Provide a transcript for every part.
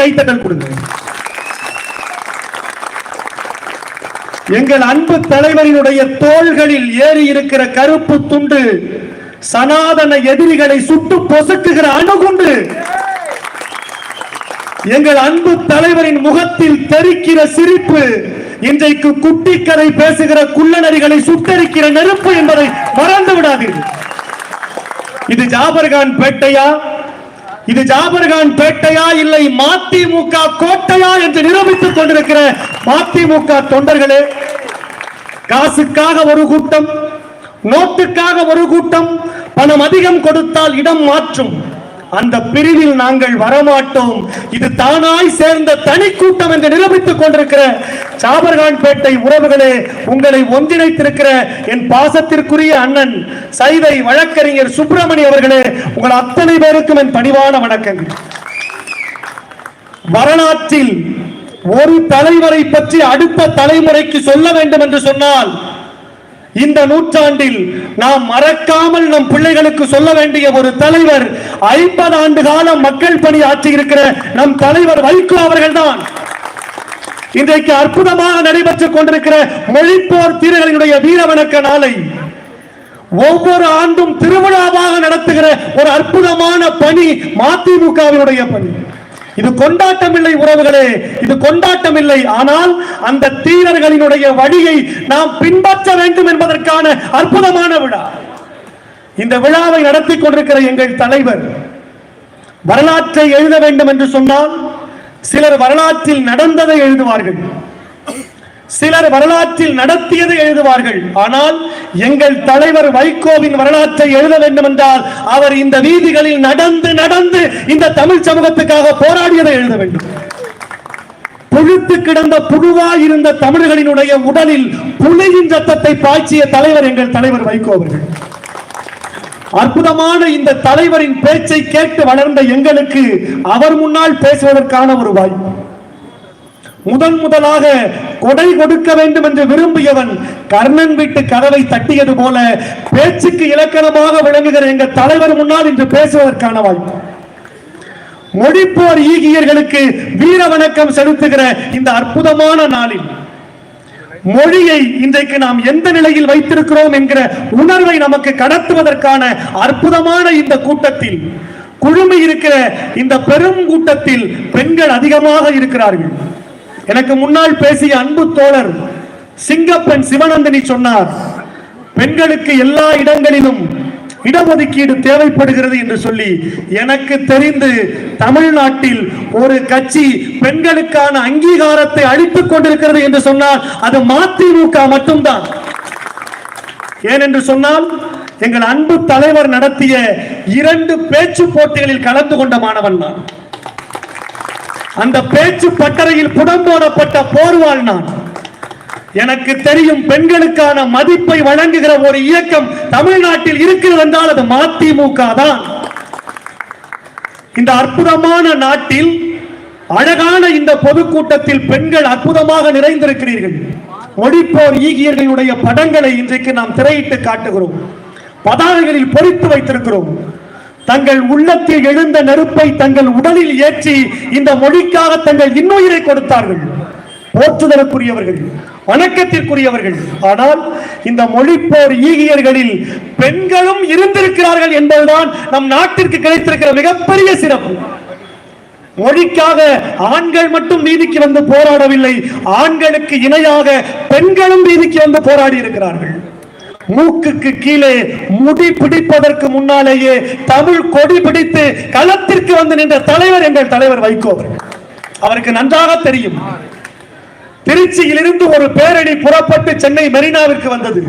கைத்தட்டல் கொடுங்க. எங்கள் அன்பு தலைவரினுடைய தோள்களில் ஏறி இருக்கிற கருப்பு துண்டு சனாதன எதிரிகளை சுட்டு பொசுக்குகிற அணுகுண்டு. எங்கள் அன்பு தலைவரின் முகத்தில் தெரிக்கிற சிரிப்பு இன்றைக்கு குட்டிக்கரை பேசுகிற குள்ளநரிகளை சுட்டரிக்கிற நெருப்பு என்பதை மறந்து விடாதீர்கள். இது ஜாபர்கான் பேட்டையா? இது ஜாபர்கான் பேட்டையா இல்லை மதிமுக கோட்டையா என்று நிரூபித்துக் கொண்டிருக்கிற மதிமுக தொண்டர்களே காசுக்காக ஒரு கூட்டம் நோட்டுக்காக ஒரு கூட்டம் பணம் அதிகம் கொடுத்தால் இடம் மாற்றும். அந்த பிரிவில் நாங்கள் வரமாட்டோம். இது தானாய் சேர்ந்த தனி கூட்டம் என்று நிரூபித்துக் கொண்டிருக்கிற சாபர்கான்பேட்டை உறவுகளே உங்களை ஒன்றிணைத்திருக்கிற என் பாசத்திற்குரிய அண்ணன் சைதை வழக்கறிஞர் சுப்பிரமணி அவர்களே உங்கள் அத்தனை பேருக்கும் என் பணிவான வணக்கங்கள். வரலாற்றில் ஒரு தலைவரை பற்றி அடுத்த தலைமுறைக்கு சொல்ல வேண்டும் என்று சொன்னால் இந்த நூற்றாண்டில் நாம் மறக்காமல் நம் பிள்ளைகளுக்கு சொல்ல வேண்டிய ஒரு தலைவர் ஐம்பது ஆண்டு காலம் மக்கள் பணி ஆற்றி இருக்கிற நம் தலைவர் வைகோ அவர்கள்தான். இன்றைக்கு அற்புதமாக நடைபெற்றுக் கொண்டிருக்கிற மொழிப்போர் தீரர்களினுடைய வீரவணக்க நாளை. ஒவ்வொரு ஆண்டும் திருவிழாவாக நடத்துகிற ஒரு அற்புதமான பணி மதிமுகவினுடைய பணி. இது கொண்டாட்டம் இல்லை உறவுகளே இது கொண்டாட்டம் இல்லை ஆனால் அந்த தீரர்களினுடைய வழியை நாம் பின்பற்ற வேண்டும் என்பதற்கான அற்புதமான விழா. இந்த விழாவை நடத்தி கொண்டிருக்கிற எங்கள் தலைவர் வரலாற்றை எழுத வேண்டும் என்று சொன்னால் சிலர் வரலாற்றில் நடந்ததை எழுதுவார்கள். சிலர் வரலாற்றில் நடத்தியதை எழுதுவார்கள். ஆனால் எங்கள் தலைவர் வைகோவின் வரலாற்றை எழுத வேண்டும் என்றால் அவர் இந்த வீதிகளில் நடந்து நடந்து இந்த தமிழ் சமூகத்துக்காக போராடியதை எழுத வேண்டும். புழுத்து கிடந்த புழுவாய் இருந்த தமிழர்களினுடைய உடலில் புலியின் ரத்தத்தை பாய்ச்சிய தலைவர் எங்கள் தலைவர் வைகோ அவர்கள். அற்புதமான இந்த தலைவரின் பேச்சை கேட்டு வளர்ந்த எங்களுக்கு அவர் முன்னால் பேசுவதற்கான ஒரு வாய்ப்பு. முதன் முதலாக கொடை கொடுக்க வேண்டும் என்று விரும்பியவன் கர்ணன் வீட்டு கதவை தட்டியது போல பேச்சுக்கு இலக்கணமாக விளங்குகிற எங்க தலைவர் முன்னால் இன்று பேசுவதற்கான வாய்ப்பு. மொழிப்போர் ஈகியர்களுக்கு வீர வணக்கம் செலுத்துகிற இந்த அற்புதமான நாளில் மொழியை இன்றைக்கு நாம் எந்த நிலையில் வைத்திருக்கிறோம் என்கிற உணர்வை நமக்கு கடத்துவதற்கான அற்புதமான இந்த கூட்டத்தில் குழுமி இருக்கிற இந்த பெரும் கூட்டத்தில் பெண்கள் அதிகமாக இருக்கிறார்கள். எனக்கு முன்னால் பேசிய அன்பு தோழர் சிங்கப்பெண் சிவநந்தினி சொன்னார் பெண்களுக்கு எல்லா இடங்களிலும் இடஒதுக்கீடு தேவைப்படுகிறது என்று சொல்லி எனக்கு தெரிந்து தமிழ்நாட்டில் ஒரு கட்சி பெண்களுக்கான அங்கீகாரத்தை அளித்துக் கொண்டிருக்கிறது என்று சொன்னால் அது மதிமுக மட்டும்தான். ஏனென்று சொன்னால் எங்கள் அன்பு தலைவர் நடத்திய இரண்டு பேச்சு போட்டிகளில் கலந்து கொண்ட மாணவன் நான். அந்த பேச்சு பட்டறையில் புடம்போடப்பட்ட போர்வாள் நான். எனக்கு தெரியும் பெண்களுக்கான மதிப்பை வழங்குகிற ஒரு இயக்கம் தமிழ்நாட்டில் இருக்கிறது என்றால் அது மதிமுக தான். இந்த அற்புதமான நாட்டில் அழகான இந்த பொதுக்கூட்டத்தில் பெண்கள் அற்புதமாக நிறைந்திருக்கிறீர்கள். ஒடிப்போர் ஈகியர்களுடைய படங்களை இன்றைக்கு நாம் திரையிட்டு காட்டுகிறோம். பதாகைகளில் பொறித்து வைத்திருக்கிறோம். தங்கள் உள்ளத்தில் எழுந்த நெருப்பை தங்கள் உடலில் ஏற்றி இந்த மொழிக்காக தங்கள் இன்னுயிரை கொடுத்தார்கள். போற்றுதலுக்குரியவர்கள் வணக்கத்திற்குரியவர்கள். ஆனால் இந்த மொழிப்போர் ஈகியர்களில் பெண்களும் இருந்திருக்கிறார்கள் என்பதுதான் நம் நாட்டிற்கு கிடைத்திருக்கிற மிகப்பெரிய சிறப்பு. மொழிக்காக ஆண்கள் மட்டும் நீதிக்கு வந்து போராடவில்லை ஆண்களுக்கு இணையாக பெண்களும் நீதிக்கு வந்து போராடி இருக்கிறார்கள். மூக்குக்கு கீழே முடி பிடிப்பதற்கு முன்னாலேயே தமிழ் கொடி பிடித்து களத்திற்கு வந்து நின்ற தலைவர் எங்கள் தலைவர் வைகோ அவருக்கு நன்றாக தெரியும். திருச்சியிலிருந்து ஒரு பேரணி புறப்பட்டு சென்னை மெரினாவிற்கு வந்தது.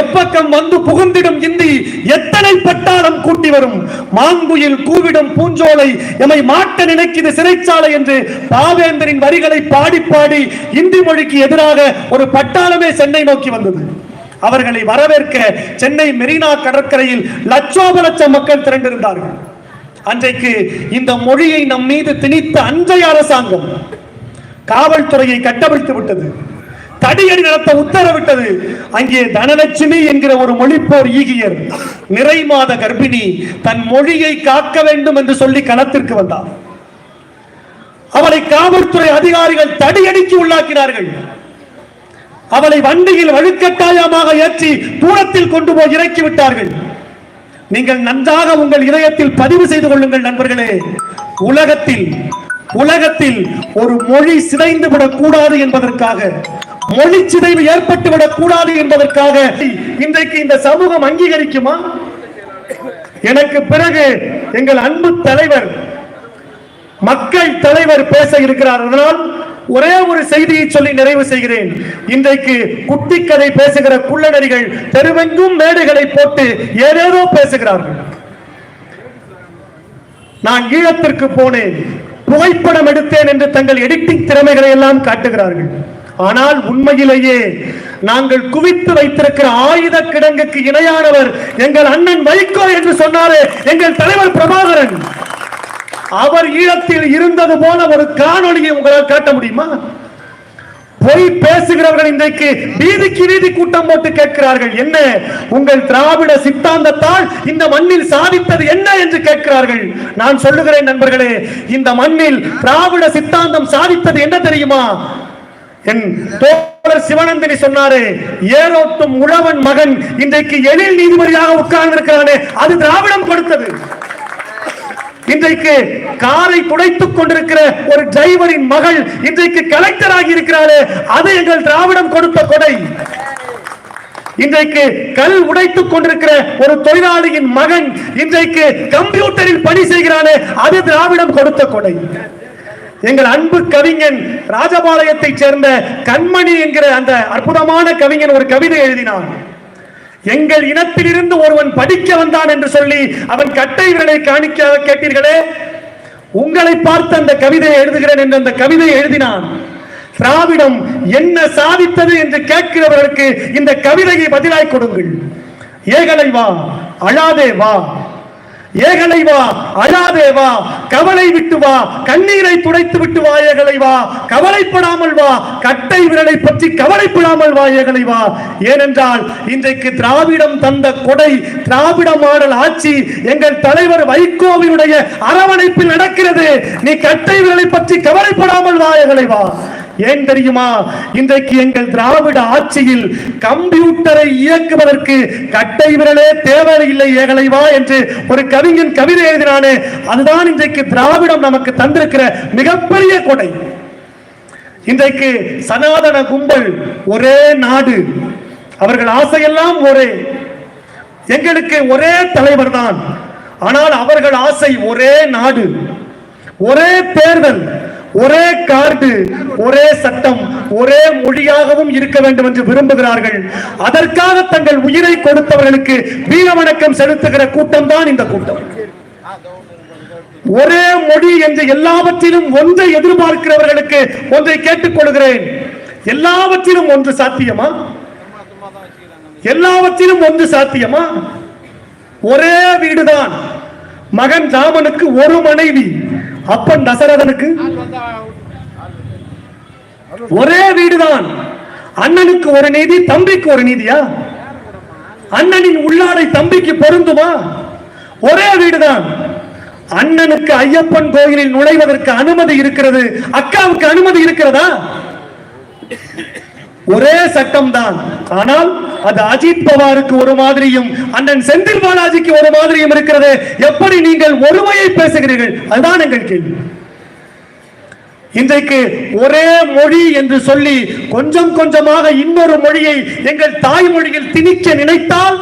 எப்பக்கம் வந்து புகுந்திடும் இந்தி எத்தனை பட்டாளம் கூட்டி வரும்? மாங்குயில் கூவிடும் பூஞ்சோலை எமை மாட்ட நினைக்குது சிறைச்சாலை என்று பாவேந்தரின் வரிகளை பாடி பாடி இந்தி மொழிக்கு எதிராக ஒரு பட்டாளமே சென்னை நோக்கி வந்தது. அவர்களை வரவேற்க சென்னை மெரினா கடற்கரையில் லட்சோப லட்சம் மக்கள் திரண்டிருந்தார்கள். அன்றைக்கு இந்த மொழியை நம் மீது திணித்த அன்றைய அரசாங்கம் காவல்துறையை கட்டவிழ்த்து விட்டது. தடியடி நடத்த உத்தரவிட்டது. அங்கே தனலட்சுமி என்கிற ஒரு மொழிப்போர் ஈகியர் நிறை மாத கர்ப்பிணி தன் மொழியை காக்க வேண்டும் என்று சொல்லி களத்திற்கு வந்தார். அவளை காவல்துறை அதிகாரிகள் தடியடிக்கு உள்ளாக்கினார்கள். அவளை வண்டியில் வழுக்கட்டாயமாக ஏற்றி தூரத்தில் கொண்டு போய் இறக்கி விட்டார்கள். நீங்கள் நன்றாக உங்கள் இதயத்தில் பதிவு செய்து கொள்ளுங்கள் நண்பர்களே. உலகத்தில் உலகத்தில் ஒரு மொழி சிதைந்து விடக்கூடாது என்பதற்காக மொழி சிதைவு ஏற்பட்டு விடக்கூடாது என்பதற்காக இன்றைக்கு இந்த சமூகம் அங்கீகரிக்குமா? எனக்கு பிறகு எங்கள் அன்பு தலைவர் மக்கள் தலைவர் பேச இருக்கிறார் அதனால் ஒரே ஒரு செய்தியை சொல்லி நிறைவு செய்கிறேன். இன்றைக்கு குட்டி கதை பேசுகிற குள்ளநரிகள் தெருவெங்கும் மேடைகளை போட்டு ஏதேதோ பேசுகிறார்கள். நான் ஈழத்திற்கு போனேன். புகைப்படம் எடுத்தேன் என்று தங்கள் எடிட்டிங் திறமைகளை எல்லாம் காட்டுகிறார்கள். ஆனால் உண்மையிலேயே நாங்கள் குவித்து வைத்திருக்கிற ஆயுத கிடங்குக்கு இணையானவர் எங்கள் அண்ணன் வைகோ என்று சொன்னாரே எங்கள் தலைவர் பிரபாகரன். அவர் ஈழத்தில் இருந்தது போல ஒரு காணொலியை உங்களால் காட்ட முடியுமா? பொய் பேசுகிறவர்கள் இன்றைக்கு வீதிக்கு வீதி கூட்டம் போட்டு கேட்கிறார்கள். என்ன? உங்கள் திராவிட சித்தாந்தத்தால் இந்த மண்ணில் சாதித்தது என்ன என்று கேட்கிறார்கள். நான் சொல்லுகிறேன் நண்பர்களே இந்த மண்ணில் திராவிட சித்தாந்தம் சாதித்தது என்ன தெரியுமா? என் தோழர் சிவனந்தினி சொன்னாரே ஏரோட்டும் உழவன் மகன் இன்றைக்கு எழில் நீதிபதியாக உட்கார்ந்து இருக்கிறானே அது திராவிடம் கொடுத்தது. இன்றைக்கு காரை துடைத்துக் கொண்டிருக்கிற ஒரு டிரைவரின் மகள் இன்றைக்கு கலெக்டர் ஆகி இருக்கிறாரே அது எங்கள் திராவிடம் கொடுத்த கொடை. இன்றைக்கு கல் உடைத்துக் கொண்டிருக்கிற ஒரு தொழிலாளியின் மகன் இன்றைக்கு கம்ப்யூட்டரில் பணி செய்கிறானே அது திராவிடம் கொடுத்த கொடை. எங்கள் அன்பு கவிஞன் ராஜபாளையத்தைச் சேர்ந்த கண்மணி என்கிற அந்த அற்புதமான கவிஞன் ஒரு கவிதை எழுதினான். எங்கள் இனத்திலிருந்து ஒருவன் படிக்க வந்தான் என்று சொல்லி அவன் கட்டை விரலை காணிக்க கேட்டீர்களே? உங்களை பார்த்து அந்த கவிதையை எழுதுகிறேன் என்று அந்த கவிதையை எழுதினான். திராவிடம் என்ன சாதித்தது என்று கேட்கிறவர்களுக்கு இந்த கவிதையை பதிலாய் கொடுங்கள். ஏகலை வா அழாதே வா ஏகலை வா அழாதே வா கவலை விட்டு வா கண்ணீரை துடைத்து விட்டு வா ஏகலை வா. கவலைப்படாமல் வா கட்டை விரலை பற்றி கவலைப்படாமல் வா ஏகலை வா. ஏனென்றால் இன்றைக்கு திராவிடம் தந்த கொடை திராவிட மாடல் ஆட்சி எங்கள் தலைவர் வைகோவினுடைய அரவணைப்பில் நடக்கிறது. நீ கட்டை விரலை பற்றி கவலைப்படாமல் வா ஏகலை வா. ஏன் தெரியுமா? இன்றைக்கு எங்கள் திராவிட ஆட்சியில் கம்ப்யூட்டரை இயக்குவதற்கு கட்டை விரலே தேவையில்லை ஏகலைவா என்று ஒரு கவிஞன் கவிதை எழுதினானே அதுதான் இன்றைக்கு திராவிடம் நமக்கு தந்திருக்கிற மிகப்பெரிய கொடை. இன்றைக்கு சனாதன கும்பல் ஒரே நாடு அவர்கள் ஆசையெல்லாம் ஒரே. எங்களுக்கு ஒரே தலைவர் தான் ஆனால் அவர்கள் ஆசை ஒரே நாடு ஒரே தேர்தல். ஒரே கார்டு ஒரே சட்டம் ஒரே மொழியாகவும் இருக்க வேண்டும் என்று விரும்புகிறார்கள். அதற்காக தங்கள் உயிரை கொடுத்தவர்களுக்கு வீர வணக்கம் செலுத்துகிற கூட்டம் தான் இந்த கூட்டம். ஒரே மொழி என்று எல்லாவற்றிலும் ஒன்றை எதிர்பார்க்கிறவர்களுக்கு ஒன்றை கேட்டுக் கொள்கிறேன் எல்லாவற்றிலும் ஒன்று சாத்தியமா? எல்லாவற்றிலும் ஒன்று சாத்தியமா? ஒரே வீடுதான். மகன் ராமனுக்கு ஒரு மனைவி. அப்பன் தசரதனுக்கு ஒரே வீடுதான். அண்ணனுக்கு ஒரு நீதி தம்பிக்கு ஒரு நீதியா? அண்ணனின் உள்ளாடை தம்பிக்கு பொருந்துமா? ஒரே வீடுதான். அண்ணனுக்கு ஐயப்பன் கோயிலில் நுழைவதற்கு அனுமதி இருக்கிறது. அக்காவுக்கு அனுமதி இருக்கிறதா? ஒரே சட்டம் தான் ஆனால் அது அஜித் பவாருக்கு ஒரு மாதிரியும் அண்ணன் செந்தில் பாலாஜிக்கு ஒரு மாதிரியும் இருக்கிறது. எப்படி நீங்கள் ஒருமையை பேசுகிறீர்கள்? அதுதான் எங்கள் கேள்வி. இன்றைக்கு ஒரே மொழி என்று சொல்லி கொஞ்சம் கொஞ்சமாக இன்னொரு மொழியை எங்கள் தாய்மொழியில் திணிக்க நினைத்தால்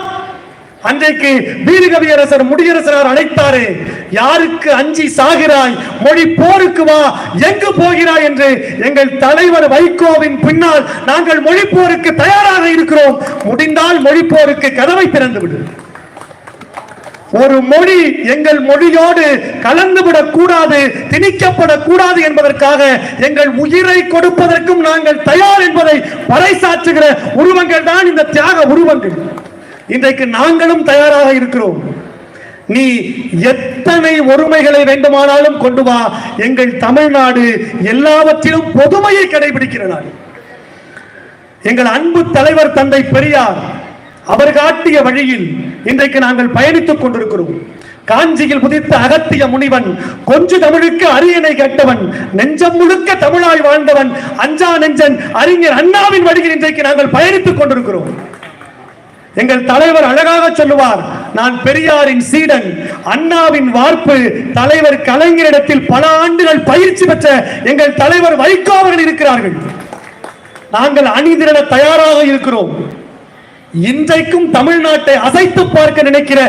அன்றைக்கு வீரகவியரசர் முடியரசரார் அழைத்தாரே. யாருக்கு அஞ்சி சாகிறாய்? மொழி போருக்கு வா. எங்கு போகிறாய் என்று எங்கள் தலைவர் வைகோவின் பின்னால் நாங்கள் மொழி போருக்கு தயாராக இருக்கிறோம். முடிந்தால் மொழி போருக்கு கதவை திறந்து விடு. ஒரு மொழி எங்கள் மொழியோடு கலந்துவிடக் கூடாது திணிக்கப்படக் கூடாது என்பதற்காக எங்கள் உயிரை கொடுப்பதற்கும் நாங்கள் தயார் என்பதை பறைசாற்றுகிற உருவங்கள் தான் இந்த தியாக உருவங்கள். இன்றைக்கு நாங்களும் தயாராக இருக்கிறோம். நீ எத்தனை ஒருமைகளை வேண்டுமானாலும் கொண்டு வா. எங்கள் தமிழ்நாடு எல்லாவற்றிலும் பொதுமையை கடைபிடிக்கிற நாடு எங்கள் அன்பு தலைவர் தந்தை பெரியார் அவர் காட்டிய வழியில் இன்றைக்கு நாங்கள் பயணித்துக் கொண்டிருக்கிறோம். காஞ்சியில் புதித்த அகத்திய முனிவன் கொஞ்சு தமிழுக்கு அரியணை கட்டவன் நெஞ்சம் முழுக்க தமிழாய் வாழ்ந்தவன் அஞ்சா நெஞ்சன் அறிஞர் அண்ணாவின் வழியில் இன்றைக்கு நாங்கள் பயணித்துக் கொண்டிருக்கிறோம். எங்கள் தலைவர் அழகாக சொல்லுவார் நான் பெரியாரின் சீடன் அண்ணாவின் வார்ப்பு தலைவர் கலைஞரிடத்தில் பல ஆண்டுகள் பயிற்சி பெற்ற எங்கள் தலைவர் வைகோ அவர்கள் இருக்கிறார்கள். நாங்கள் அணிதிரள தயாராக இருக்கிறோம். இன்றைக்கும் தமிழ்நாட்டை அசைத்து பார்க்க நினைக்கிற